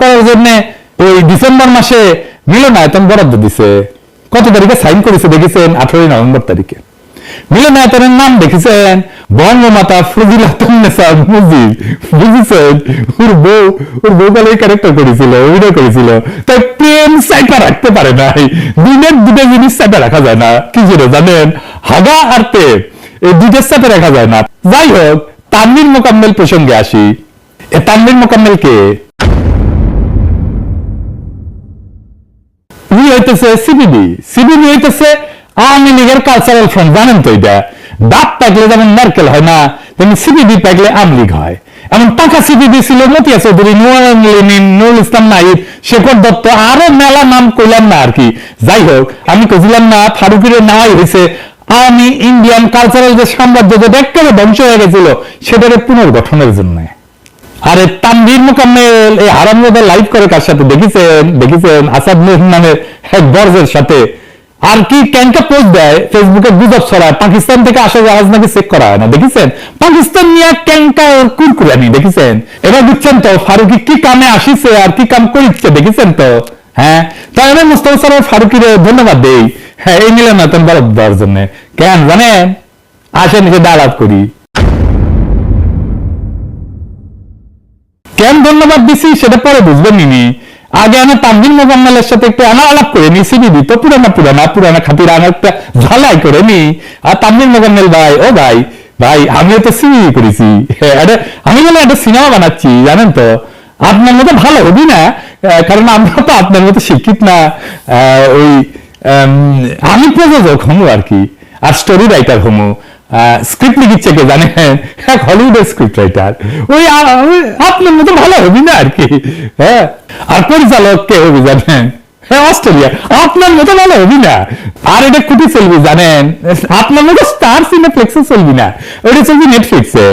করার জন্য ওই ডিসেম্বর মাসে মিলনায়তন বরাদ্দ দিছে। কত তারিখে? সাইন করেছে, দেখেছেন? আঠারোই নভেম্বর তারিখে। মিলনায়তনের নাম দেখেছেন? বঙ্গমাতা ফজিলাতুন্নেসা বুঝেছেন? ওর বউ ওর বউ বলে ক্যারেক্টার করেছিল অভিনয় করেছিল। তাই প্রেম সাইটা রাখতে পারে নাই। জিনিস সাইটা রাখা যায় না। কি ছিল জানেন? হাগা আর প্রেম, এই সাথে রাখা যায় না। যাই হোক, তানভীর মোকাম্মেল প্রসঙ্গে আসি। এ তানভীর মোকাম্মেল কে? হইতেছে সিবিবি সিবিবি হইতেছে আওয়ামী লীগের কালচারাল ফ্রন্ট জানেন তো এটা? দাঁত পাকলে যেমন হয় না, তেমনি সিবিবি পাকলে আওয়ামী লীগ হয়। এমন ছিল মতিয়া চৌধুরী নুরুল ইসলাম শেখর দত্ত, আরও মেলা নাম কইলাম না আর কি। যাই হোক, আমি কইছিলাম না, ফারুকের নেওয়াই হয়েছে আওয়ামী ইন্ডিয়ান কালচারাল যে সাম্রাজ্য যেটা একেবারে ধ্বংস হয়ে গেছিল সেটাকে পুনর্গঠনের জন্য। আরে তানভীর মোকাম্মেল, এই হারাম লাইভ করে কার সাথে? দেখেছেন? দেখেছেন? আসাদ মহিন নামের এক বর্জের সাথে। আর কি ক্যাঙ্কা পোস্ট দেয়? ফেসবুকে গুজব ছড়ায়। পাকিস্তান থেকে আসা জাহাজ নাকি চেক করা হয় না? দেখেছেন? পাকিস্তান নিয়ে ক্যাঙ্কা ওর কুরকুরানি দেখেছেন? এবার বুঝছেন তো, ফারুকি কি কামে আসিছে আর কি কাম করিচ্ছে, দেখেছেন তো? হ্যাঁ? তাই আমি মুস্তফা সরোয়ার ফারুকির ধন্যবাদ দেই। হ্যাঁ এই মিলন নতুন বরাদ্দ দেওয়ার জন্য। কেন জানেন? আসেন এসে ডালাপ করি। কেন ধন্যবাদ দিছি সেটা পরে বুঝবেন নিনি আগে আমি তানভীর মোকাম্মেলের সাথে একটু আনা আলাপ করে নি সিবিবি তো পুরানা পুরানা পুরানা খাতির আমি একটা ঝালাই করে নি। আর তানভীর মোকাম্মেল ভাই ও ভাই ভাই আমিও তো সিবিবি করেছি। হ্যাঁ, আমি বলে একটা সিনেমা বানাচ্ছি জানেন তো। আপনার মতো ভালো হবি না কারণ আমরা তো আপনার মতো শিক্ষিত না। ওই আমি প্রযোজক হমু আর কি আর স্টোরি রাইটার হমু। স্ক্রিপ্ট লিখিচ্ছে কে জানেন এক হলিউডের স্ক্রিপ্ট রাইটার ওই আপনার মতো ভালো হবি না আর কি। হ্যাঁ? আর পরিচালক কে হবি জানেন? হ্যাঁ অস্ট্রেলিয়া। আপনার মতো ভালো হবি না। আর এটা কুটি চলবি জানেন? আপনার মতো স্টার চলবি না। ওটা চলবি নেটফ্লিক্সে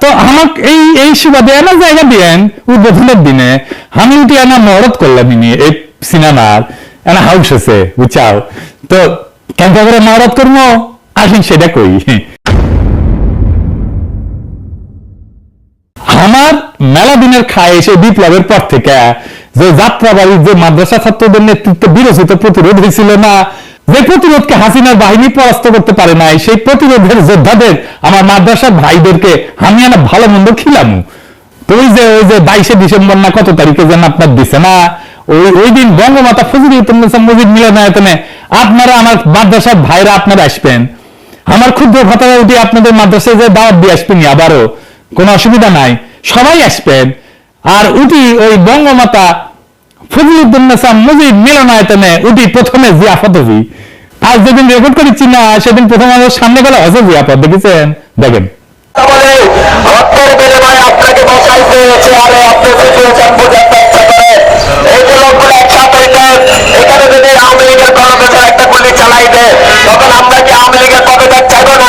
তো আমাকে এই এই সুবাদে এনা জায়গা দিয়েন উদ্বোধনের দিনে। করলাম এই সিনেমার। এনা হাউস আছে, বুঝছাও? তো কেন করে মরদ করব? আসেন সেটা কই আমার মেলা দিনের খায় এসে বিপ্লবের পর থেকে যে যাত্রাবাড়ির যে মাদ্রাসা ছাত্রদের নেতৃত্বে বিরোচিত প্রতিরোধ হয়েছিল না, যে প্রতিরোধকে হাসিনার বাহিনী পরাস্ত করতে পারে নাই, সেই প্রতিরোধের যোদ্ধাদের, আমার মাদ্রাসার ভাইদেরকে আমি একটা ভালো মন্দ খিলাম। তো ওই যে ওই যে বাইশে ডিসেম্বর না কত তারিখে যেন আপনার দিছে না, ওই ওই দিন বঙ্গমাতা ফজলুদ্দিন মুজিব মিলনায়তনে আপনারা, আমার মাদ্রাসার ভাইরা আপনারা আসবেন। আমার ক্ষুদ্র ভাতারা উঠে আপনাদের মাদ্রাসায় যে দাওয়াত দিয়ে আসবেন আবারও, কোনো অসুবিধা নাই। সবাই আসবেন। আর উঠি ওই বঙ্গমাতা ফজলুদ্দিন মুজিব মিলনায়তনে উঠি প্রথমে জিয়াফত হবি। আর যেদিন রেকর্ড করেছি না, সেদিন প্রথম আমাদের সামনে গেলে হজে জিয়াফত, দেখেছেন? দেখেন। আপনাকে বসাইতে আপনি যদি আওয়ামী লীগের একটা গুলি চালাই তখন আমরা কি আওয়ামী লীগের পদত্যাগ চাইব না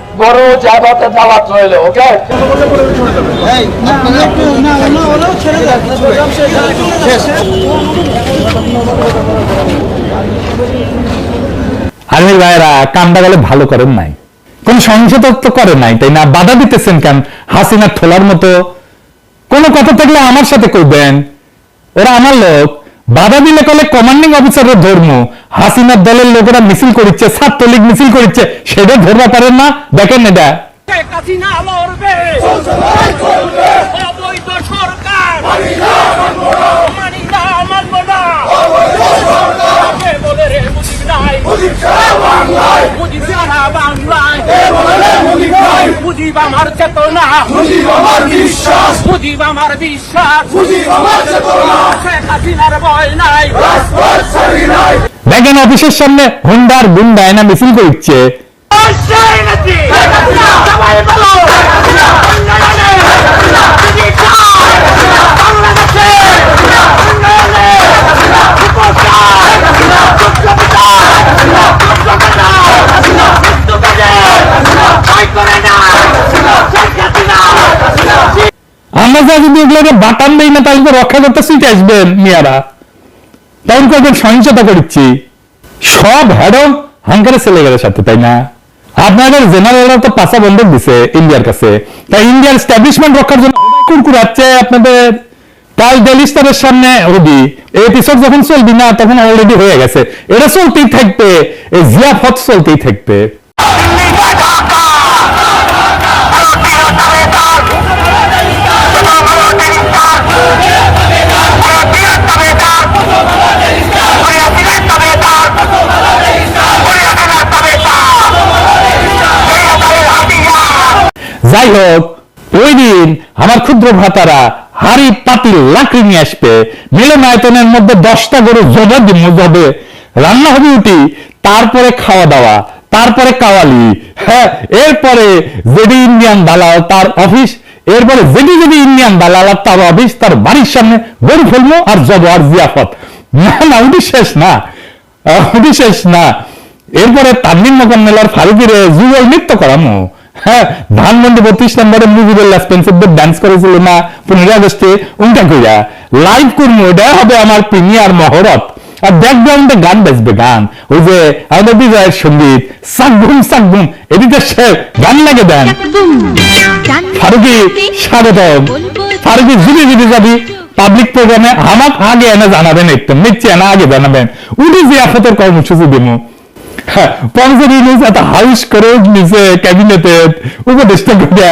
গরু জায়গাতে দাওয়াত রইল ওকে? আর্মির ভাইয়েরা কামটা গেলে ভালো করেন নাই। কোন সংসদ তো করেন নাই তাই না? বাধা দিতেছেন কেন? হাসিনা থোলার মতো। কোন কথা থাকলে আমার সাথে কইবেন। ওরা আমার লোক। বাধা দিলে কলে কমান্ডিং অফিসারের ধর্ম। হাসিনার দলের লোকেরা মিছিল করিচ্ছে ছাত্রলীগ মিছিল করিচ্ছে সেটা ধরবা পারেন না। দেখেন এটা। শেখ হাসিনা লড়বে অবৈধ সরকার না। মানব না কে বলে রে মুজিব নাই আমার বিশ্বাস। মুজিব আমার বিশ্বাস। মুজিব আমার বিশ্বাস শেখ হাসিনার ভয় নাই। দেখেন অফিসের সামনে হুন্ডার গুন্ডা এনা মিছিল করছে। সবাই বলো উন্নয়নে দিদি চায় বাংলাদেশে উন্নয়নে উপচার বিপ্লবিতা বিপ্লবিতা যা যদি ওগুলোকে বাটান দেই না তাহলে তো রক্ষা করতে সিটে আসবেন মিয়ারা। তখন করবেন সহিংসতা করছি। সব হ্যাডো হাঙ্কারের ছেলেগুলোর সাথে, তাই না? আপনাদের জেনারেলরা তো পাশা বন্ধক দিছে ইন্ডিয়ার কাছে। তাই ইন্ডিয়ার স্ট্যাবলিশমেন্ট রক্ষার জন্য কুরকুরাচ্ছে আপনাদের কাল ডেলি স্টারের সামনে এই এপিসোড যখন চলবি না, তখন অলরেডি হয়ে গেছে। এটা চলতেই থাকবে, এই জিয়াফত চলতেই থাকবে। যাই হোক ওই দিন আমার ক্ষুদ্র ভ্রাতারা হাড়ি পাতিল লাকড়ি নিয়ে আসবে। মিলনায়তনের মধ্যে দশটা গরু জবে দিব জবে রান্না হবে উঠি তারপরে খাওয়া দাওয়া, তারপরে কাওয়ালি। হ্যাঁ এরপরে যেডি ইন্ডিয়ান দালাল তার অফিস, এরপরে যেডি যেডি ইন্ডিয়ান দালাল আর তার অফিস, তার বাড়ির সামনে গরু ফেলব আর জব আর জিয়াফত। না না উঠি শেষ না। উঠি শেষ না। এরপরে তামিম মোকাম্মেলার ফারুকিরে যুগল নৃত্য করামো। হ্যাঁ ধানমন্ডি বত্রিশ নম্বরে মুজিবুল স্পেন্সারদের ডান্স করেছিল না পনেরোই আগস্টে উল্টা কইরা। লাইভ করব এটা হবে আমার প্রিমিয়ার মহরত। আর ব্যাকগ্রাউন্ডে গান বাজবে গান। ওই যে আমাদের বিজয়ের সংগীত সাকবুম সাকবুম এদিকে সে গান লাগে দেন। ফারুকি স্বাগতম। ফারুকি জিবি জিবি যাবি। পাবলিক প্রোগ্রামে আমাক আগে এনে জানাবেন একটু নিচ্ছে এনে আগে জানাবেন। উনি যে জিয়াফতের কর্মসূচি দেবো প্রফেসর ইউনুস এত হাউস করে নিচে ক্যাবিনেটে উপদেষ্টা করে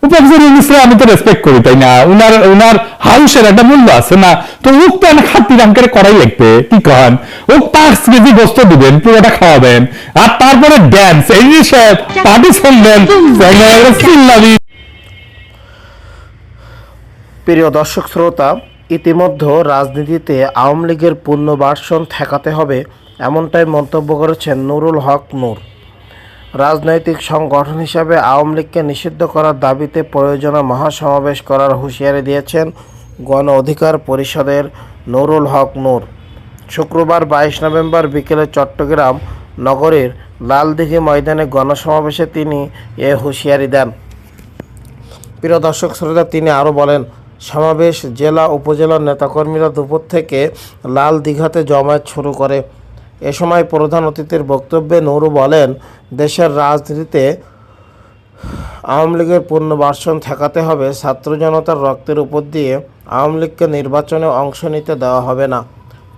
প্রফেসর ইউনুস আমি তো রেসপেক্ট করি, তাই না? উনার উনার হাউসের একটা মূল্য আছে না? তো ওক তো অনেক হাতি রাম করে করাই লাগবে, কি কন? ওক পাঁচ কেজি গোস্ত দিবেন, পুরোটা খাওয়াবেন, আর তারপরে ড্যান্স এই যে সব পার্টি শুনবেন প্রিয় দর্শক শ্রোতা, ইতিমধ্যে রাজনীতিতে আওয়ামী লীগের পূর্ণ পুনর্বাসন ঠেকাতে হবে এমনটাই মন্তব্য করেছেন নুরুল হক নূর। রাজনৈতিক সংগঠন হিসাবে আওয়ামী লীগকে নিষিদ্ধ করার দাবিতে প্রয়োজনে মহাসমাবেশ করার হুঁশিয়ারি দিয়েছেন গণ অধিকার পরিষদের নুরুল হক নূর। শুক্রবার বাইশ নভেম্বর বিকেলে চট্টগ্রাম নগরীর লালদিঘি ময়দানে গণসমাবেশে তিনি এ হুঁশিয়ারি দেন। প্রিয় দর্শক শ্রোতা, তিনি আরও বলেন, সমাবেশ জেলা, উপজেলার নেতাকর্মীরা দুপুর থেকে লাল দীঘাতে জমায়েত শুরু করে। এ সময় প্রধান অতিথির বক্তব্যে নুরু বলেন, দেশের রাজনীতিতে আওয়ামী লীগের পুনর্বাসন ঠেকাতে হবে। ছাত্র জনতার রক্তের উপর দিয়ে আওয়ামী লীগকে নির্বাচনে অংশ নিতে দেওয়া হবে না।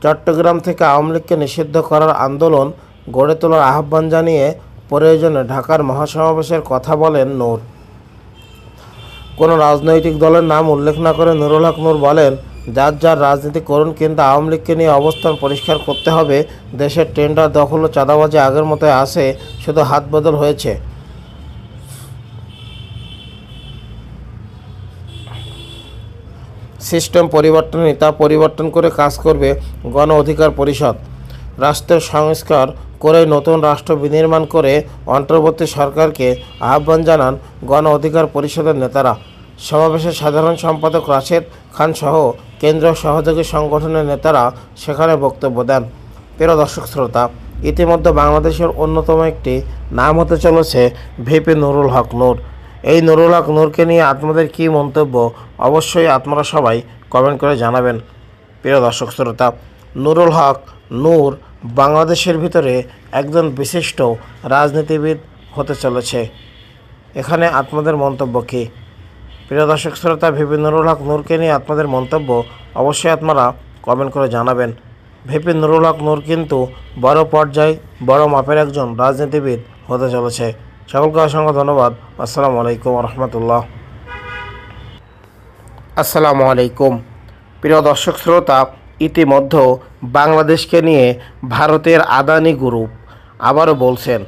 চট্টগ্রাম থেকে আওয়ামী লীগকে নিষিদ্ধ করার আন্দোলন গড়ে তোলার আহ্বান জানিয়ে প্রয়োজনে ঢাকার মহাসমাবেশের কথা বলেন নূর। কোনো রাজনৈতিক দলের নাম উল্লেখ না করে নুরুল হক নূর বলেন যার যার রাজনীতি করুন কিন্তু আওয়ামী লীগকে নিয়ে অবস্থান পরিষ্কার করতে হবে, দেশের টেন্ডার দখল ও চাঁদাবাজি আগের মতোই আছে, শুধু হাত বদল হয়েছে। সিস্টেম পরিবর্তন তা পরিবর্তন করে কাজ করবে গণ অধিকার পরিষদ। রাষ্ট্রের সংস্কার করে নতুন রাষ্ট্র বিনির্মাণ করে অন্তর্বর্তী সরকারকে আহ্বান জানান গণ অধিকার পরিষদের নেতারা। সমাবেশে সাধারণ সম্পাদক রাশেদ খান সহ কেন্দ্রীয় সহযোগী সংগঠনের নেতারা সেখানে বক্তব্য দেন। প্রিয় দর্শক শ্রোতা, ইতিমধ্যে বাংলাদেশের অন্যতম একটি নাম হতে চলেছে ভিপি নুরুল হক নূর। এই নুরুল হক নূরকে নিয়ে আপনাদের কী মন্তব্য, অবশ্যই আপনারা সবাই কমেন্ট করে জানাবেন। প্রিয় দর্শক শ্রোতা, নুরুল হক নূর বাংলাদেশের ভিতরে একজন বিশিষ্ট রাজনীতিবিদ হতে চলেছে। এখানে আপনাদের মন্তব্য কী? প্রিয় দর্শক, শ্রোতা ভিপি নুরুল হক নূরকে নিয়ে আপনাদের মন্তব্য অবশ্যই আপনারা কমেন্ট করে জানাবেন। ভিপি নুরুল হক নূর কিন্তু বড় পর্যায়ে বড় মাপের একজন রাজনীতিবিদ হতে চলেছে। সকলকে অসংখ্য ধন্যবাদ। আসসালামু আলাইকুম রহমতুল্লাহ আসসালামু আলাইকুম। প্রিয় দর্শক, শ্রোতা, ইতিমধ্যে বাংলাদেশকে নিয়ে ভারতের আদানি গ্রুপ আবারও বলছেন।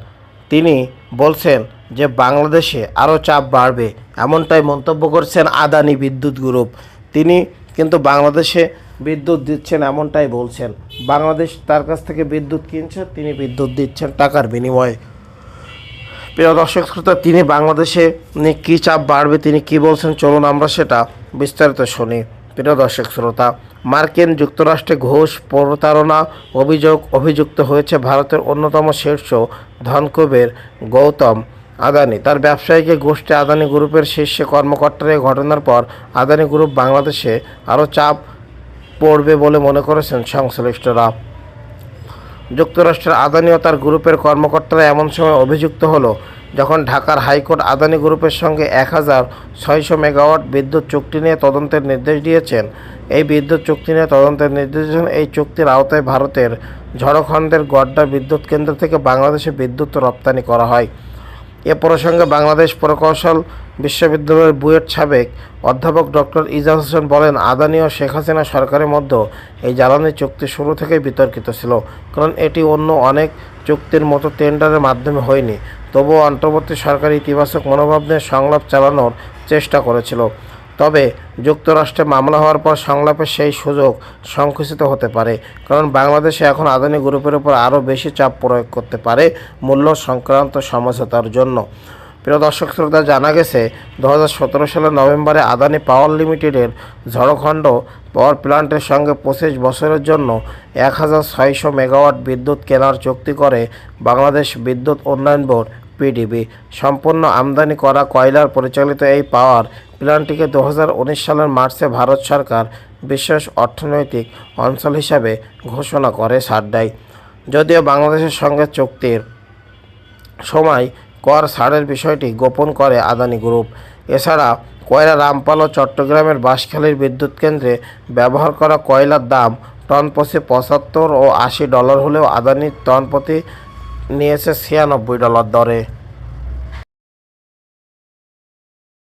তিনি বলছেন যে বাংলাদেশে আরও চাপ বাড়বে, এমনটাই মন্তব্য করছেন আদানি বিদ্যুৎ গ্রুপ। তিনি কিন্তু বাংলাদেশে বিদ্যুৎ দিচ্ছেন এমনটাই বলছেন। বাংলাদেশ তার কাছ থেকে বিদ্যুৎ কিনছে, তিনি বিদ্যুৎ দিচ্ছেন টাকার বিনিময়ে। প্রিয় দর্শক শ্রোতা, তিনি বাংলাদেশে কী চাপ বাড়বে, তিনি কি বলছেন, চলুন আমরা সেটা বিস্তারিত শুনি। প্রিয় দর্শক শ্রোতা, মার্কিন যুক্তরাষ্ট্রে ঘোষ প্রতারণা অভিযোগ অভিযুক্ত হয়েছে ভারতের অন্যতম শীর্ষ ধনকুবের গৌতম আদানি। তার ব্যবসায়ীকে গোষ্ঠী আদানি গ্রুপের শীর্ষে কর্মকর্তার এই ঘটনার পর আদানি গ্রুপ বাংলাদেশে আরও চাপ পড়বে বলে মনে করেছেন সংশ্লিষ্টরা। যুক্তরাষ্ট্রের আদানি ও তার গ্রুপের কর্মকর্তারা এমন সময় অভিযুক্ত হলো যখন ঢাকার হাইকোর্ট আদানি গ্রুপের সঙ্গে এক হাজার ছয়শো মেগাওয়াট বিদ্যুৎ চুক্তি নিয়ে তদন্তের নির্দেশ দিয়েছেন। এই বিদ্যুৎ চুক্তি নিয়ে তদন্তের নির্দেশ এই চুক্তির আওতায় ভারতের ঝড়খণ্ডের গড্ডা বিদ্যুৎ কেন্দ্র থেকে বাংলাদেশে বিদ্যুৎ রপ্তানি করা হয়। এ প্রসঙ্গে বাংলাদেশ প্রকৌশল বিশ্ববিদ্যালয়ের বুয়েট সাবেক অধ্যাপক ডক্টর ইজাজ হোসেন বলেন, আদানি ও শেখ হাসিনা সরকারের মধ্যে এই জ্বালানি চুক্তি শুরু থেকেই বিতর্কিত ছিল, কারণ এটি অন্য অনেক চুক্তির মতো টেন্ডারের মাধ্যমে হয়নি। তবুও অন্তর্বর্তী সরকার ইতিবাচক মনোভাব নিয়ে সংলাপ চালানোর চেষ্টা করেছিল। তবে যুক্তরাষ্ট্রে মামলা হওয়ার পর সংলাপের সেই সুযোগ সংকুচিত হতে পারে, কারণ বাংলাদেশে এখন আদানি গ্রুপের উপর আরও বেশি চাপ প্রয়োগ করতে পারে মূল্য সংক্রান্ত সমঝোতার জন্য। প্রিয় দর্শক শ্রোতা, জানা গেছে দু হাজার সতেরো সালের নভেম্বরে আদানি পাওয়ার লিমিটেডের ঝড়খণ্ড পাওয়ার প্ল্যান্টের সঙ্গে পঁচিশ বছরের জন্য এক হাজার ছয়শো মেগাওয়াট বিদ্যুৎ কেনার চুক্তি করে বাংলাদেশ বিদ্যুৎ উন্নয়ন বোর্ড, পিডিবি। সম্পূর্ণ আমদানি করা কয়লার পরিচালিত এই পাওয়ার প্ল্যান্টটিকে দু সালের মার্চে ভারত সরকার বিশেষ অর্থনৈতিক অঞ্চল হিসাবে ঘোষণা করে সাড্ডায় যদিও বাংলাদেশের সঙ্গে চুক্তির সময় কর ছাড়ের বিষয়টি গোপন করে আদানি গ্রুপ। এছাড়া কয়লা রামপাল ও চট্টগ্রামের বাঁশখালীর বিদ্যুৎ কেন্দ্রে ব্যবহার করা কয়লার দাম টন প্রতি পঁচাত্তর ও আশি ডলার হলেও আদানি টন প্রতি নিয়েছে ছিয়ানব্বই ডলার দরে।